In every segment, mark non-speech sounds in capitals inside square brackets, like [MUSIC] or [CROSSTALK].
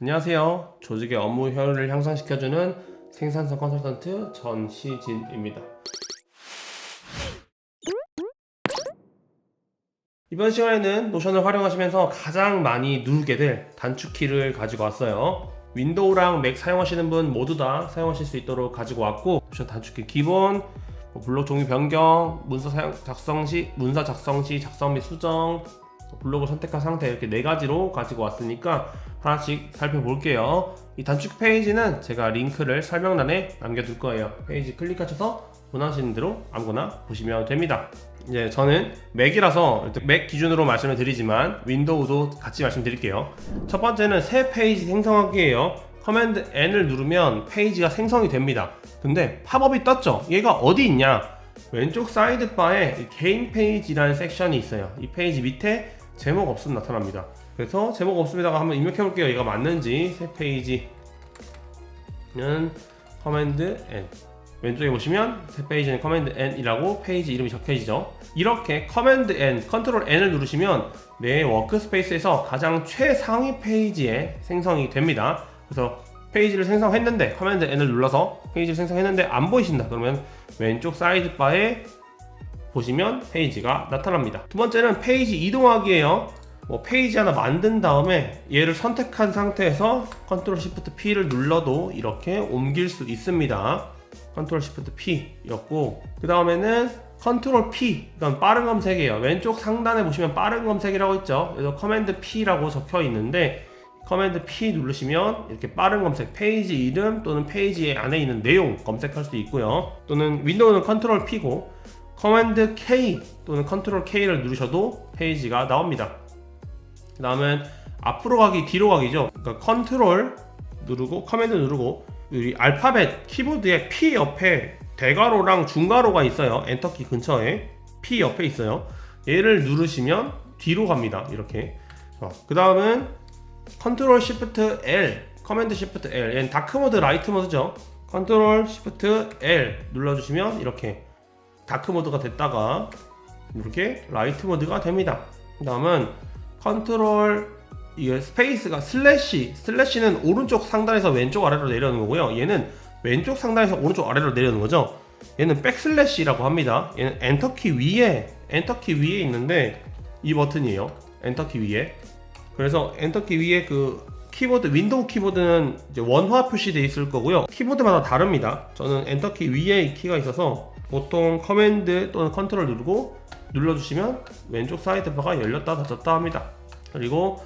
안녕하세요. 조직의 업무 효율을 향상시켜주는 생산성 컨설턴트 전시진입니다. 이번 시간에는 노션을 활용하시면서 가장 많이 누르게 될 단축키를 가지고 왔어요. 윈도우랑 맥 사용하시는 분 모두 다 사용하실 수 있도록 가지고 왔고 노션 단축키 기본, 뭐 블록 종류 변경, 문서 사용 작성 시 문서 작성 시 작성 및 수정, 블록을 선택한 상태 이렇게 네 가지로 가지고 왔으니까 하나씩 살펴볼게요. 이 단축 페이지는 제가 링크를 설명란에 남겨둘 거예요. 페이지 클릭하셔서 원하시는 대로 아무거나 보시면 됩니다. 이제 저는 맥이라서 맥 기준으로 말씀을 드리지만 윈도우도 같이 말씀드릴게요. 첫 번째는 새 페이지 생성하기예요. 커맨드 N을 누르면 페이지가 생성이 됩니다. 근데 팝업이 떴죠? 얘가 어디 있냐? 왼쪽 사이드 바에 이 개인 페이지라는 섹션이 있어요. 이 페이지 밑에 제목 없음 나타납니다. 그래서 제목 없음에다가 한번 입력해 볼게요. 얘가 맞는지 새 페이지는 커맨드 N 왼쪽에 보시면 새 페이지는 커맨드 N이라고 페이지 이름이 적혀지죠. 이렇게 커맨드 N, 컨트롤 N을 누르시면 내 워크스페이스에서 가장 최상위 페이지에 생성이 됩니다. 그래서 페이지를 생성했는데 커맨드 N을 눌러서 페이지를 생성했는데 안 보이신다. 그러면 왼쪽 사이드 바에 보시면 페이지가 나타납니다. 두 번째는 페이지 이동하기예요. 뭐 페이지 하나 만든 다음에 얘를 선택한 상태에서 컨트롤 시프트 P를 눌러도 이렇게 옮길 수 있습니다. 컨트롤 시프트 P였고 그 다음에는 컨트롤 P 이건 빠른 검색이에요. 왼쪽 상단에 보시면 빠른 검색이라고 있죠. 그래서 커맨드 P라고 적혀 있는데 커맨드 P 누르시면 이렇게 빠른 검색 페이지 이름 또는 페이지 안에 있는 내용 검색할 수 있고요. 또는 윈도우는 컨트롤 P고 커맨드 K 또는 컨트롤 K를 누르셔도 페이지가 나옵니다. 그 다음은 앞으로 가기, 뒤로 가기죠. 그러니까 컨트롤 누르고 커맨드 누르고 이 알파벳 키보드에 P 옆에 대괄호랑 중괄호가 있어요. 엔터키 근처에 P 옆에 있어요. 얘를 누르시면 뒤로 갑니다. 이렇게. 그 다음은 컨트롤 시프트 L, 커맨드 시프트 L. 얘는 다크 모드, 라이트 모드죠. 컨트롤 시프트 L 눌러주시면 이렇게 다크 모드가 됐다가 이렇게 라이트 모드가 됩니다. 그 다음은 컨트롤 이게 스페이스가 슬래시 슬래시는 오른쪽 상단에서 왼쪽 아래로 내려오는 거고요. 얘는 왼쪽 상단에서 오른쪽 아래로 내려오는 거죠. 얘는 백슬래시라고 합니다. 얘는 엔터키 위에 엔터키 위에 있는데 이 버튼이에요. 엔터키 위에. 그래서 엔터키 위에 그 키보드 윈도우 키보드는 이제 원화 표시되어 있을 거고요. 키보드마다 다릅니다. 저는 엔터키 위에 이 키가 있어서 보통 커맨드 또는 컨트롤 누르고 눌러주시면 왼쪽 사이드 바가 열렸다 닫혔다 합니다. 그리고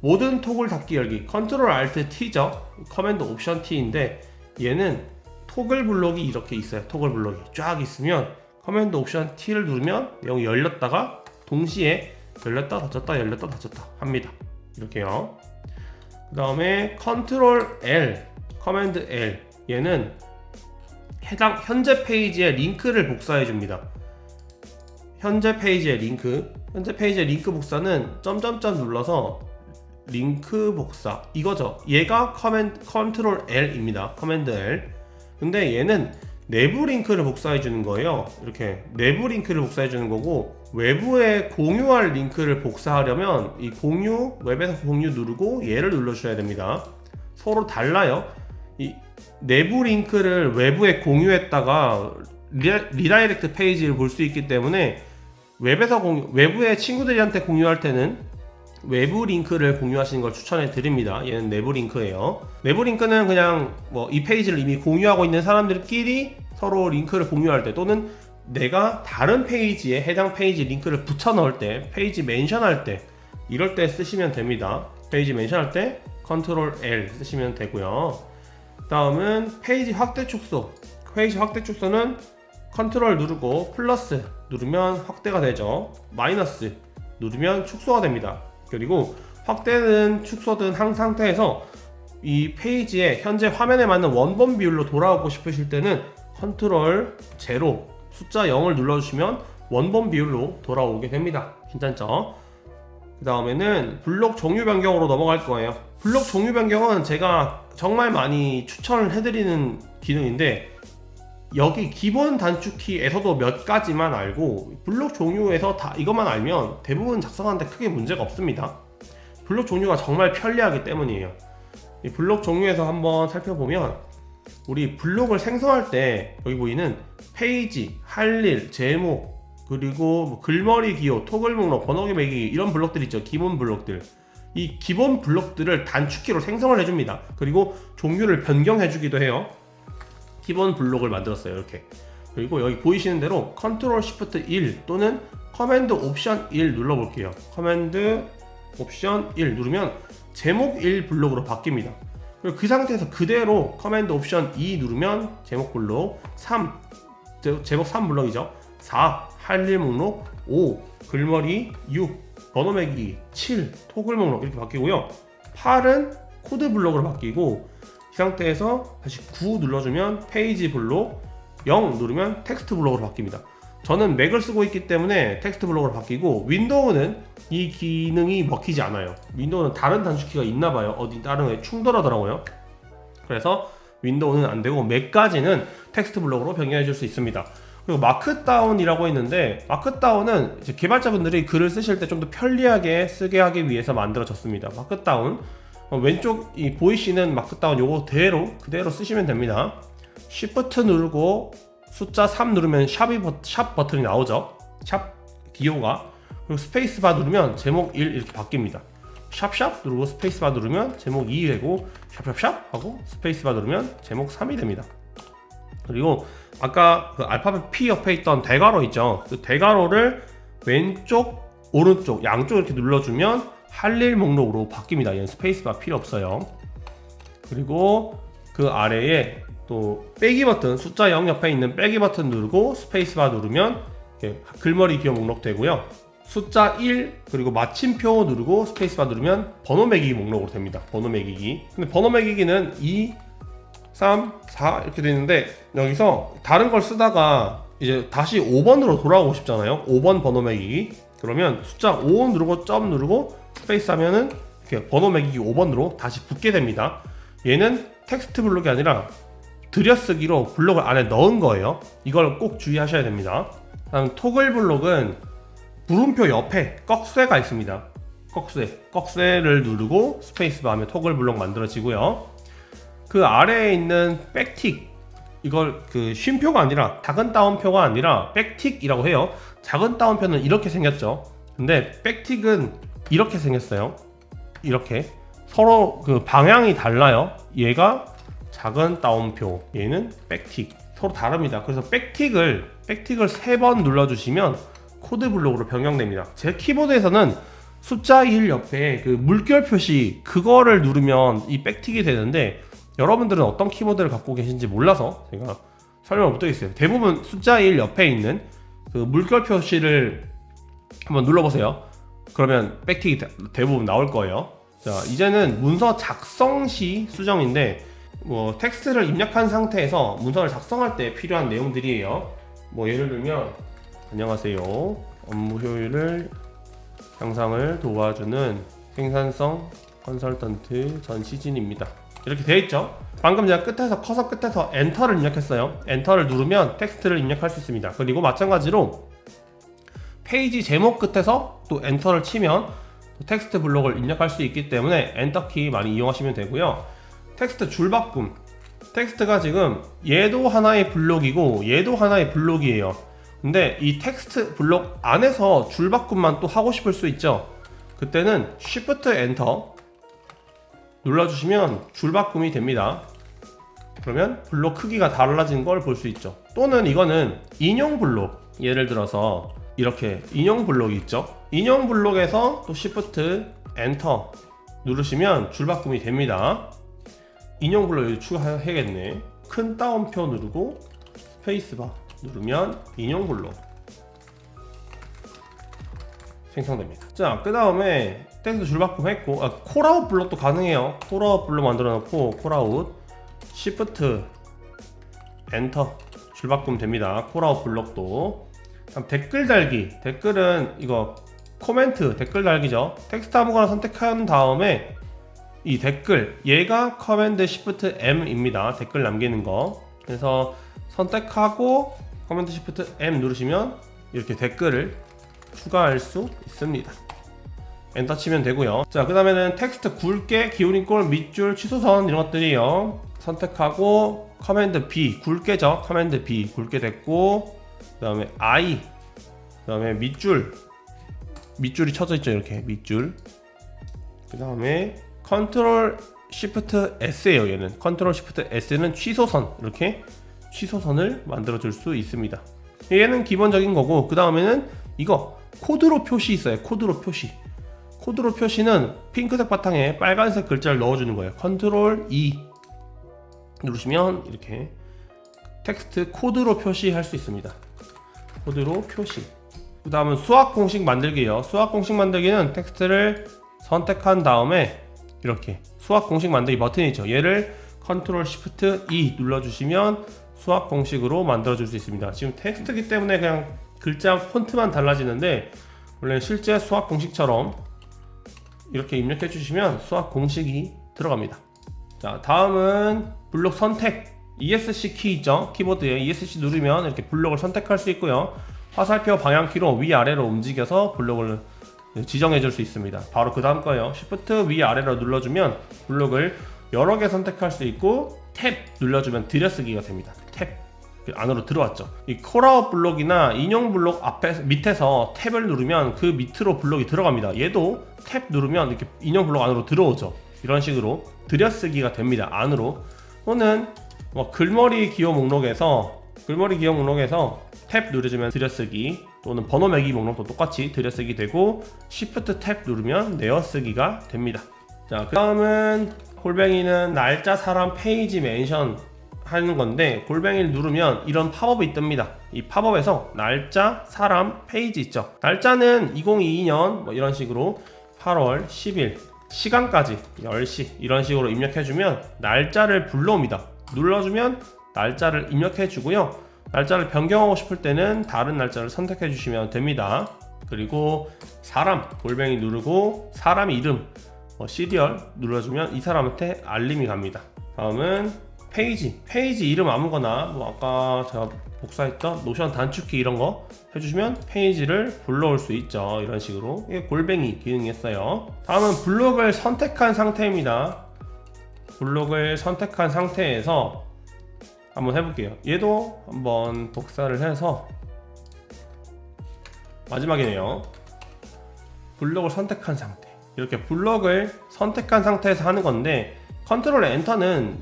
모든 톡을 닫기 열기 컨트롤 알트 T죠. 커맨드 옵션 T인데 얘는 토글 블록이 이렇게 있어요. 토글 블록이 쫙 있으면 커맨드 옵션 T를 누르면 내용이 열렸다가 동시에 열렸다 닫혔다 열렸다 닫혔다 합니다. 이렇게요. 그 다음에 컨트롤 L 커맨드 L 얘는 해당 현재 페이지에 링크를 복사해 줍니다. 현재 페이지의 링크. 현재 페이지의 링크 복사는 점점점 눌러서 링크 복사. 이거죠. 얘가 커맨 컨트롤 L입니다. 커맨드 L. 근데 얘는 내부 링크를 복사해 주는 거예요. 이렇게 내부 링크를 복사해 주는 거고 외부에 공유할 링크를 복사하려면 이 공유 웹에서 공유 누르고 얘를 눌러 주셔야 됩니다. 서로 달라요 이 내부 링크를 외부에 공유했다가 리, 다이렉트 페이지를 볼 수 있기 때문에 웹에서 공유, 외부의 친구들한테 공유할 때는 외부 링크를 공유하시는 걸 추천해 드립니다. 얘는 내부 링크예요. 내부 링크는 그냥 뭐 이 페이지를 이미 공유하고 있는 사람들끼리 서로 링크를 공유할 때 또는 내가 다른 페이지에 해당 페이지 링크를 붙여 넣을 때 페이지 멘션할 때 이럴 때 쓰시면 됩니다. 페이지 멘션할 때 컨트롤 L 쓰시면 되고요. 다음은 페이지 확대 축소. 페이지 확대 축소는 컨트롤 누르고 플러스 누르면 확대가 되죠. 마이너스 누르면 축소가 됩니다. 그리고 확대든 축소든 한 상태에서 이 페이지에 현재 화면에 맞는 원본 비율로 돌아오고 싶으실 때는 컨트롤 제로 숫자 0을 눌러주시면 원본 비율로 돌아오게 됩니다. 괜찮죠? 그 다음에는 블록 종류 변경으로 넘어갈 거예요. 블록 종류 변경은 제가 정말 많이 추천을 해드리는 기능인데 여기 기본 단축키에서도 몇 가지만 알고 블록 종류에서 다 이것만 알면 대부분 작성하는데 크게 문제가 없습니다. 블록 종류가 정말 편리하기 때문이에요. 이 블록 종류에서 한번 살펴보면 우리 블록을 생성할 때 여기 보이는 페이지, 할 일, 제목 그리고 뭐 글머리 기호, 토글 목록, 번호기 매기기 이런 블록들 있죠. 기본 블록들. 이 기본 블록들을 단축키로 생성을 해줍니다. 그리고 종류를 변경해주기도 해요. 기본 블록을 만들었어요. 이렇게. 그리고 여기 보이시는 대로 컨트롤 시프트 1 또는 커맨드 옵션 1 눌러볼게요. 커맨드 옵션 1 누르면 제목 1 블록으로 바뀝니다. 그리고 그 상태에서 그대로 커맨드 옵션 2 누르면 제목 블록 3 제- 제목 3 블록이죠. 4 할 일 목록 5 글머리 6 번호 매기기 7 토글 목록 이렇게 바뀌고요. 8은 코드 블록으로 바뀌고 이 상태에서 다시 9 눌러주면 페이지 블록 0 누르면 텍스트 블록으로 바뀝니다. 저는 맥을 쓰고 있기 때문에 텍스트 블록으로 바뀌고 윈도우는 이 기능이 먹히지 않아요. 윈도우는 다른 단축키가 있나 봐요. 어디 다른 게 충돌하더라고요. 그래서 윈도우는 안 되고 맥까지는 텍스트 블록으로 변경해 줄 수 있습니다. 그리고 마크다운이라고 있는데 마크다운은 개발자분들이 글을 쓰실 때 좀 더 편리하게 쓰게 하기 위해서 만들어졌습니다. 마크다운 어, 왼쪽 이 보이시는 마크다운 요거 그대로 그대로 쓰시면 됩니다. Shift 누르고 숫자 3 누르면 샵이 버, 샵 버튼이 나오죠. 샵 기호가 그리고 스페이스바 누르면 제목 1 이렇게 바뀝니다. 샵샵 누르고 스페이스바 누르면 제목 2 되고 샵샵샵 하고 스페이스바 누르면 제목 3이 됩니다. 그리고 아까 그 알파벳 P 옆에 있던 대괄호 있죠. 그 대괄호를 왼쪽, 오른쪽 양쪽 이렇게 눌러주면 할 일 목록으로 바뀝니다. 얘는 스페이스바 필요 없어요. 그리고 그 아래에 또 빼기 버튼 숫자 0 옆에 있는 빼기 버튼 누르고 스페이스바 누르면 글머리 기호 목록 되고요. 숫자 1 그리고 마침표 누르고 스페이스바 누르면 번호 매기기 목록으로 됩니다. 번호 매기기. 근데 번호 매기기는 2 3, 4 이렇게 되어 있는데 여기서 다른 걸 쓰다가 이제 다시 5번으로 돌아오고 싶잖아요. 5번 번호 매기기. 그러면 숫자 5 누르고 점 누르고 스페이스 하면은 이렇게 번호 매기기 5번으로 다시 붙게 됩니다. 얘는 텍스트 블록이 아니라 들여쓰기로 블록을 안에 넣은 거예요. 이걸 꼭 주의하셔야 됩니다. 다음 토글 블록은 물음표 옆에 꺽쇠가 있습니다. 꺽쇠, 꺽쇠를 누르고 스페이스바 하면 토글 블록 만들어지고요. 그 아래에 있는 백틱 이걸 그 쉼표가 아니라 작은 따옴표가 아니라 백틱이라고 해요. 작은 따옴표는 이렇게 생겼죠. 근데 백틱은 이렇게 생겼어요. 이렇게 서로 그 방향이 달라요. 얘가 작은 따옴표, 얘는 백틱. 서로 다릅니다. 그래서 백틱을 백틱을 세 번 눌러주시면 코드 블록으로 변경됩니다. 제 키보드에서는 숫자 1 옆에 그 물결 표시 그거를 누르면 이 백틱이 되는데 여러분들은 어떤 키보드를 갖고 계신지 몰라서 제가 설명을 못 드리겠어요. 대부분 숫자 1 옆에 있는 그 물결 표시를 한번 눌러보세요. 그러면 백틱이 대- 대부분 나올 거예요. 자, 이제는 문서 작성 시 수정인데 뭐 텍스트를 입력한 상태에서 문서를 작성할 때 필요한 내용들이에요. 뭐 예를 들면 안녕하세요. 업무 효율을 향상을 도와주는 생산성 컨설턴트 전 시진입니다. 이렇게 되어 있죠. 방금 제가 끝에서 커서 끝에서 엔터를 입력했어요. 엔터를 누르면 텍스트를 입력할 수 있습니다. 그리고 마찬가지로 페이지 제목 끝에서 또 엔터를 치면 또 텍스트 블록을 입력할 수 있기 때문에 엔터 키 많이 이용하시면 되고요. 텍스트 줄바꿈. 텍스트가 지금 얘도 하나의 블록이고 얘도 하나의 블록이에요. 근데 이 텍스트 블록 안에서 줄바꿈만 또 하고 싶을 수 있죠. 그때는 Shift Enter 눌러주시면 줄바꿈이 됩니다. 그러면 블록 크기가 달라진 걸 볼 수 있죠. 또는 이거는 인용 블록. 예를 들어서 이렇게 인용 블록이 있죠. 인용 블록에서 또 Shift Enter 누르시면 줄바꿈이 됩니다. 인용 블록 추가해야겠네. 큰 따옴표 누르고 스페이스바 누르면 인용 블록 생성됩니다. 자, 그 다음에 텍스트 줄바꿈 했고, 아, 콜아웃 블록도 가능해요. 콜아웃 블록 만들어 놓고, 콜아웃, 시프트, 엔터, 줄바꿈 됩니다. 콜아웃 블록도. 다음 댓글 달기. 댓글은 이거 코멘트, 댓글 달기죠. 텍스트 아무거나 선택한 다음에 이 댓글, 얘가 커맨드 시프트 M입니다. 댓글 남기는 거. 그래서 선택하고 커맨드 시프트 M 누르시면 이렇게 댓글을 추가할 수 있습니다. 엔터 치면 되고요. 자, 그 다음에는 텍스트 굵게 기울인 꼴 밑줄 취소선 이런 것들이요. 선택하고 커맨드 B 굵게죠. 커맨드 B 굵게 됐고 그 다음에 I 그 다음에 밑줄 밑줄이 쳐져 있죠. 이렇게 밑줄 그 다음에 컨트롤 시프트 S예요. 얘는 컨트롤 시프트 S는 취소선 이렇게 취소선을 만들어 줄 수 있습니다. 얘는 기본적인 거고 그 다음에는 이거 코드로 표시 있어요. 코드로 표시. 코드로 표시는 핑크색 바탕에 빨간색 글자를 넣어주는 거예요. 컨트롤 E 누르시면 이렇게 텍스트 코드로 표시할 수 있습니다. 코드로 표시. 그 다음은 수학 공식 만들기예요. 수학 공식 만들기는 텍스트를 선택한 다음에 이렇게 수학 공식 만들기 버튼이 있죠. 얘를 컨트롤 시프트 E 눌러주시면 수학 공식으로 만들어 줄 수 있습니다. 지금 텍스트기 때문에 그냥 글자 폰트만 달라지는데 원래 실제 수학 공식처럼 이렇게 입력해 주시면 수학 공식이 들어갑니다. 자, 다음은 블록 선택 ESC 키 있죠? 키보드에 ESC 누르면 이렇게 블록을 선택할 수 있고요. 화살표 방향키로 위아래로 움직여서 블록을 지정해 줄 수 있습니다. 바로 그 다음 거예요. Shift 위아래로 눌러주면 블록을 여러 개 선택할 수 있고 탭 눌러주면 들여쓰기가 됩니다. 탭그 안으로 들어왔죠. 이 콜아웃 블록이나 인용 블록 앞에 밑에서 탭을 누르면 그 밑으로 블록이 들어갑니다. 얘도 탭 누르면 이렇게 인용 블록 안으로 들어오죠. 이런 식으로 들여쓰기가 됩니다. 안으로 또는 뭐 글머리 기호 목록에서 글머리 기호 목록에서 탭 누르면 들여쓰기 또는 번호 매기 목록도 똑같이 들여쓰기 되고 Shift 탭 누르면 내어쓰기가 됩니다. 자, 그 다음은 골뱅이는 날짜, 사람, 페이지 멘션 하는 건데 골뱅이를 누르면 이런 팝업이 뜹니다. 이 팝업에서 날짜, 사람, 페이지 있죠. 날짜는 2022년 뭐 이런 식으로 8월 10일 시간까지 10시 이런 식으로 입력해주면 날짜를 불러옵니다. 눌러주면 날짜를 입력해주고요. 날짜를 변경하고 싶을 때는 다른 날짜를 선택해 주시면 됩니다. 그리고 사람 골뱅이 누르고 사람 이름 뭐 시리얼 눌러주면 이 사람한테 알림이 갑니다. 다음은 페이지 페이지 이름 아무거나 뭐 아까 제가 복사했던 노션 단축키 이런 거 해주시면 페이지를 불러올 수 있죠. 이런 식으로 이게 골뱅이 기능이 있어요. 다음은 블록을 선택한 상태입니다. 블록을 선택한 상태에서 한번 해볼게요. 얘도 한번 복사를 해서 마지막이네요. 블록을 선택한 상태. 이렇게 블록을 선택한 상태에서 하는 건데 컨트롤 엔터는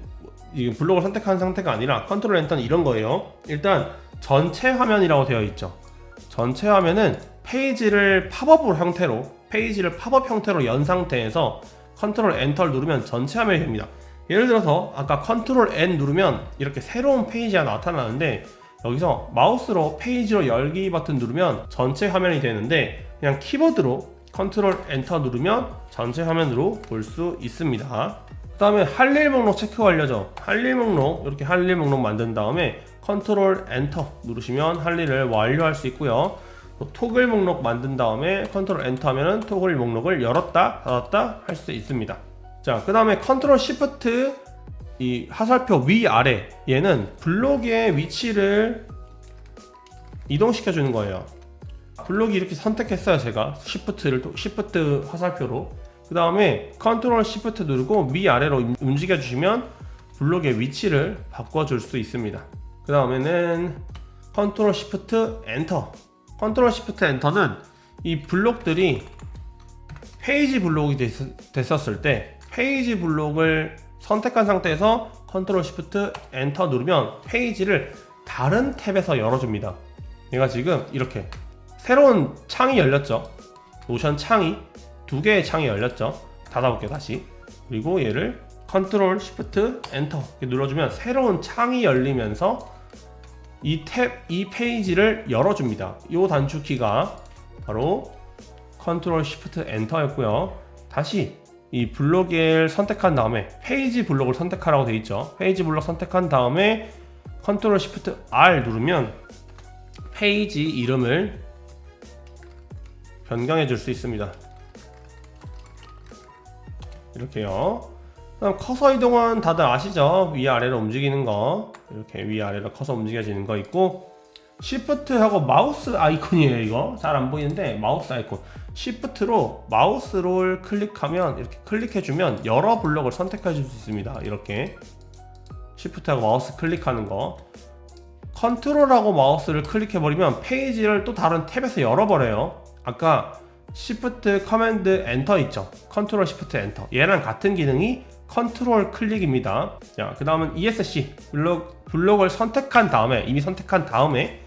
이 블록을 선택한 상태가 아니라 컨트롤 엔터는 이런 거예요. 일단 전체 화면이라고 되어 있죠. 전체 화면은 페이지를 팝업 형태로 페이지를 팝업 형태로 연 상태에서 컨트롤 엔터를 누르면 전체 화면이 됩니다. 예를 들어서 아까 컨트롤 N 누르면 이렇게 새로운 페이지가 나타나는데 여기서 마우스로 페이지로 열기 버튼 누르면 전체 화면이 되는데 그냥 키보드로 컨트롤 엔터 누르면 전체 화면으로 볼 수 있습니다. 그 다음에 할 일 목록 체크 완료죠. 할 일 목록 이렇게 할 일 목록 만든 다음에 컨트롤 엔터 누르시면 할 일을 완료할 수 있고요. 또 토글 목록 만든 다음에 컨트롤 엔터 하면은 토글 목록을 열었다 닫았다 할 수 있습니다. 자, 그 다음에 컨트롤 시프트 이 화살표 위 아래 얘는 블록의 위치를 이동시켜 주는 거예요. 블록이 이렇게 선택했어요, 제가. 시프트를 시프트 화살표로. 그 다음에 컨트롤 시프트 누르고 위 아래로 움직여 주시면 블록의 위치를 바꿔 줄 수 있습니다. 그 다음에는 컨트롤 시프트 엔터. 컨트롤 시프트 엔터는 이 블록들이 페이지 블록이 됐, 었을때 페이지 블록을 선택한 상태에서 컨트롤 시프트 엔터 누르면 페이지를 다른 탭에서 열어줍니다. 얘가 지금 이렇게 새로운 창이 열렸죠. 노션 창이 두 개의 창이 열렸죠. 닫아볼게요 다시. 그리고 얘를 컨트롤 시프트 엔터 눌러주면 새로운 창이 열리면서 이 탭, 이 페이지를 열어줍니다. 이 단축키가 바로 컨트롤 시프트 엔터였고요. 다시 이 블록을 선택한 다음에 페이지 블록을 선택하라고 되어 있죠. 페이지 블록 선택한 다음에 컨트롤 시프트 R 누르면 페이지 이름을 변경해 줄 수 있습니다. 이렇게요. 그다음 커서 이동은 다들 아시죠? 위아래로 움직이는 거 이렇게 위아래로 커서 움직여지는 거 있고 시프트하고 마우스 아이콘이에요 이거 잘 안 보이는데 마우스 아이콘 Shift로 마우스를 클릭하면 이렇게 클릭해주면 여러 블록을 선택해 줄 수 있습니다. 이렇게 Shift하고 마우스 클릭하는 거 컨트롤하고 마우스를 클릭해버리면 페이지를 또 다른 탭에서 열어버려요. 아까 Shift 커맨드 엔터 있죠? 컨트롤 Shift 엔터 얘랑 같은 기능이 컨트롤 클릭입니다. 자, 그 다음은 ESC 블록, 블록을 선택한 다음에 이미 선택한 다음에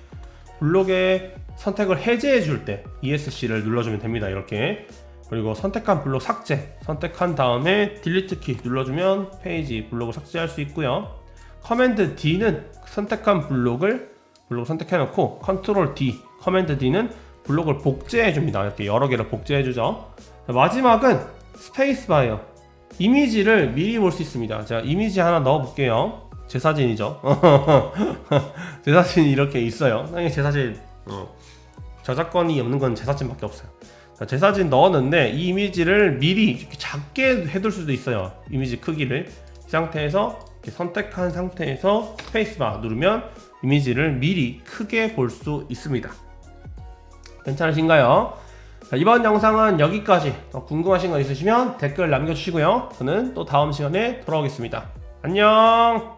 블록의 선택을 해제해 줄 때 ESC를 눌러주면 됩니다. 이렇게 그리고 선택한 블록 삭제 선택한 다음에 딜리트 키 눌러주면 페이지 블록을 삭제할 수 있고요. 커맨드 D는 선택한 블록을 블록 선택해 놓고 컨트롤 D 커맨드 D는 블록을 복제해 줍니다. 이렇게 여러 개를 복제해 주죠. 마지막은 스페이스 바예요. 이미지를 미리 볼 수 있습니다. 자, 이미지 하나 넣어 볼게요. 제 사진이죠. [LAUGHS] 제 사진이 이렇게 있어요. 제 사진 어, 저작권이 없는 건 제 사진밖에 없어요. 자, 제 사진 넣었는데 이 이미지를 미리 이렇게 작게 해둘 수도 있어요. 이미지 크기를 이 상태에서 선택한 상태에서 스페이스바 누르면 이미지를 미리 크게 볼 수 있습니다. 괜찮으신가요? 자, 이번 영상은 여기까지. 궁금하신 거 있으시면 댓글 남겨주시고요. 저는 또 다음 시간에 돌아오겠습니다. 안녕!